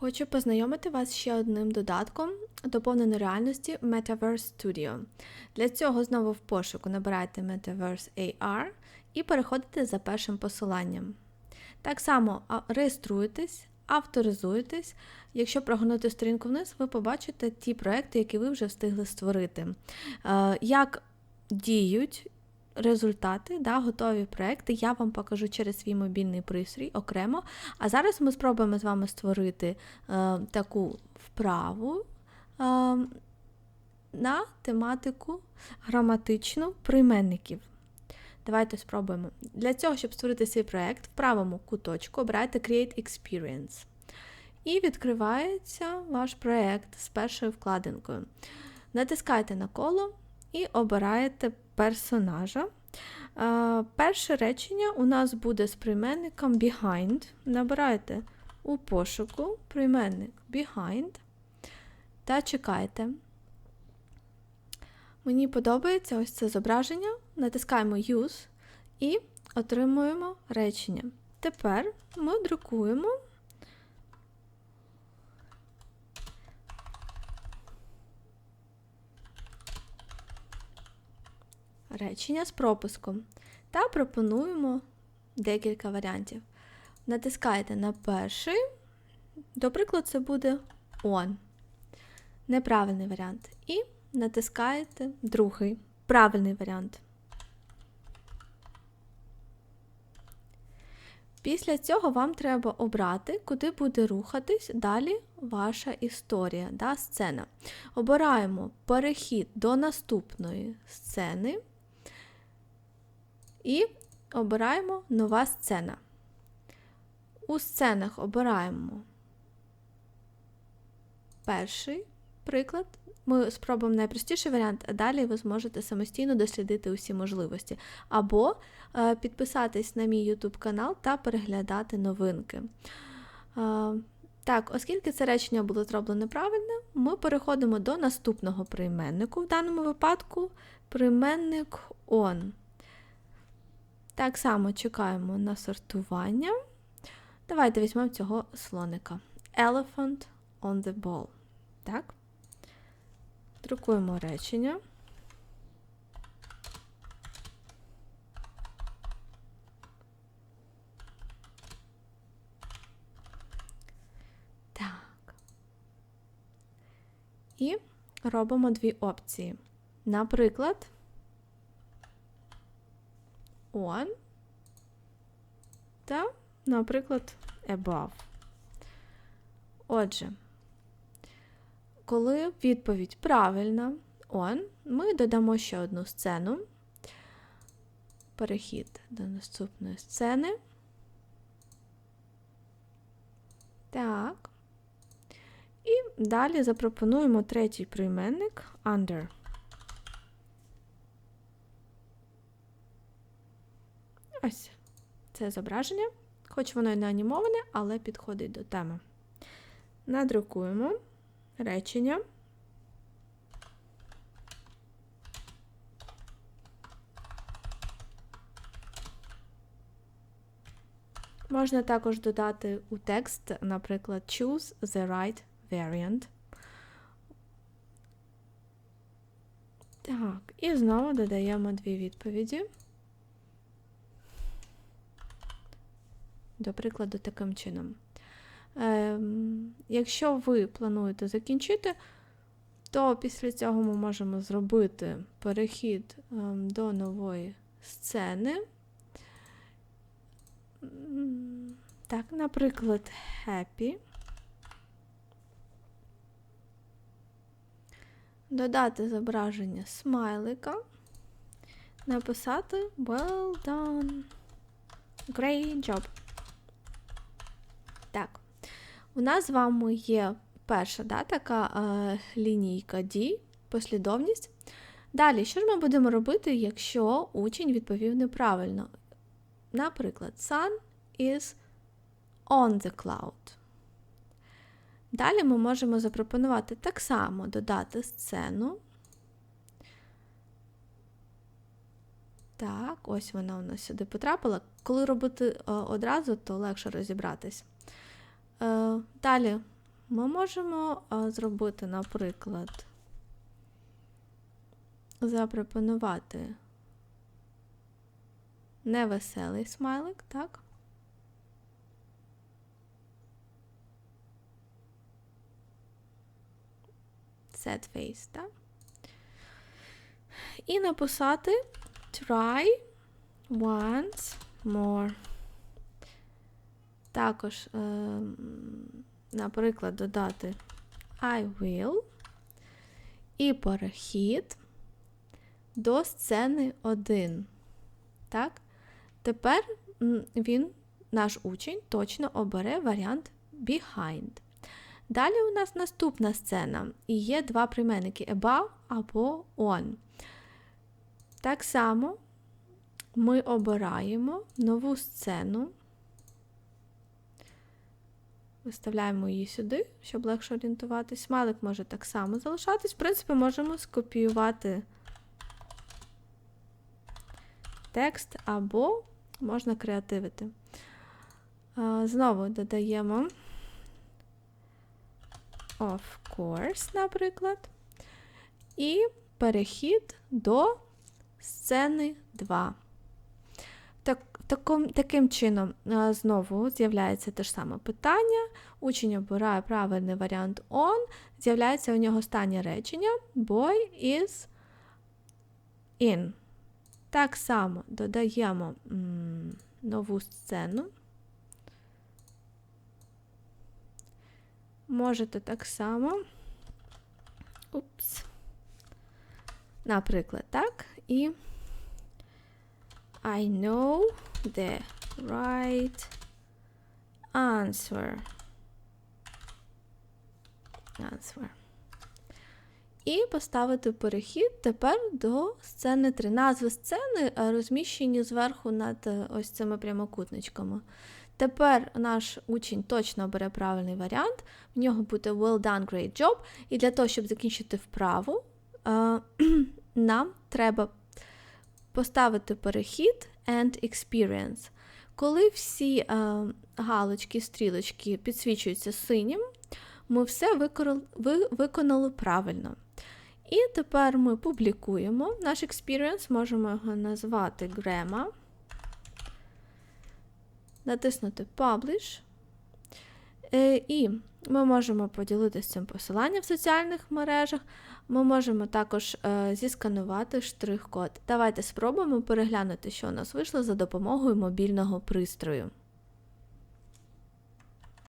Хочу познайомити вас ще одним додатком доповненої реальності Metaverse Studio. Для цього знову в пошуку набираєте Metaverse AR і переходите за першим посиланням. Так само реєструєтесь, авторизуєтесь. Якщо прогорнути сторінку вниз, ви побачите ті проекти, які ви вже встигли створити. Е, як діють результати, да, готові проекти, я вам покажу через свій мобільний пристрій окремо. А зараз ми спробуємо з вами створити е, таку вправу е, на тематику граматичну прийменників. Давайте спробуємо. Для цього, щоб створити свій проєкт, в правому куточку обирайте Create Experience. І відкривається ваш проєкт з першою вкладинкою. Натискайте на коло і обираєте персонажа. Перше речення у нас буде з прийменником behind. Набирайте у пошуку прийменник behind та чекайте. Мені подобається ось це зображення. Натискаємо Use і отримуємо речення. Тепер ми друкуємо речення з пропуском та пропонуємо декілька варіантів. Натискаєте на перший, до це буде on. Неправильний варіант. І натискаєте другий правильний варіант. Після цього вам треба обрати, куди буде рухатись далі ваша історія, да, сцена. Обираємо перехід до наступної сцени. І обираємо нова сцена. У сценах обираємо перший приклад. Ми спробуємо найпростіший варіант, а далі ви зможете самостійно дослідити усі можливості. Або е, підписатись на мій YouTube канал та переглядати новинки. Е, так, оскільки це речення було зроблено правильно, ми переходимо до наступного прийменнику. В даному випадку прийменник on. Так само чекаємо на сортування. Давайте візьмемо цього слоника. Elephant on the ball. Так? Друкуємо речення. Так. І робимо дві опції. Наприклад, on та, наприклад, above. Отже, коли відповідь правильна on, ми додамо ще одну сцену. Перехід до наступної сцени. Так. І далі запропонуємо третій прийменник under. Ось це зображення, хоч воно і не анімоване, але підходить до теми. Надрукуємо речення. Можна також додати у текст, наприклад, choose the right variant. Так, і знову додаємо дві відповіді. До прикладу, таким чином. Е, Якщо ви плануєте закінчити, то після цього ми можемо зробити перехід е, до нової сцени. Так, наприклад, happy. Додати зображення смайлика, написати Well done. Great job. Так, у нас з вами є перша да, така е, лінійка дій, послідовність. Далі, що ж ми будемо робити, якщо учень відповів неправильно? Наприклад, sun is on the cloud. Далі ми можемо запропонувати так само додати сцену. Так, ось вона у нас сюди потрапила. Коли робити е, одразу, то легше розібратись. Е, далі ми можемо зробити, наприклад, запропонувати невеселий смайлик, так? Sad face, так? І написати try once more. Також, е, наприклад, додати I will і перехід до сцени 1. Так? Тепер він, наш учень, точно обере варіант behind. Далі у нас наступна сцена, і є два прийменники above або on. Так само ми обираємо нову сцену, виставляємо її сюди, щоб легше орієнтуватись. Смайлик може так само залишатись. В принципі, можемо скопіювати текст або можна креативити. Знову додаємо of course, наприклад, і перехід до сцени 2. Так, таком, таким чином, знову з'являється те ж саме питання. Учень обирає правильний варіант on, з'являється у нього останнє речення boy is in. Так само додаємо нову сцену. Можете так само. Упс. Наприклад, так. І I know the right answer. Answer. І поставити перехід тепер до сцени 3. Назви сцени е, розміщені зверху над е, ось цими прямокутничками. Тепер наш учень точно бере правильний варіант, в нього буде well done, great job. І для того, щоб закінчити вправу, е, нам треба поставити перехід and experience. Коли всі е, галочки, стрілочки підсвічуються синім, ми все виконали правильно. І тепер ми публікуємо наш experience, можемо його назвати Grammar, натиснути Publish. Е, І ми можемо поділитися цим посиланням в соціальних мережах. Ми можемо також е, зісканувати штрих-код. Давайте спробуємо переглянути, що у нас вийшло за допомогою мобільного пристрою.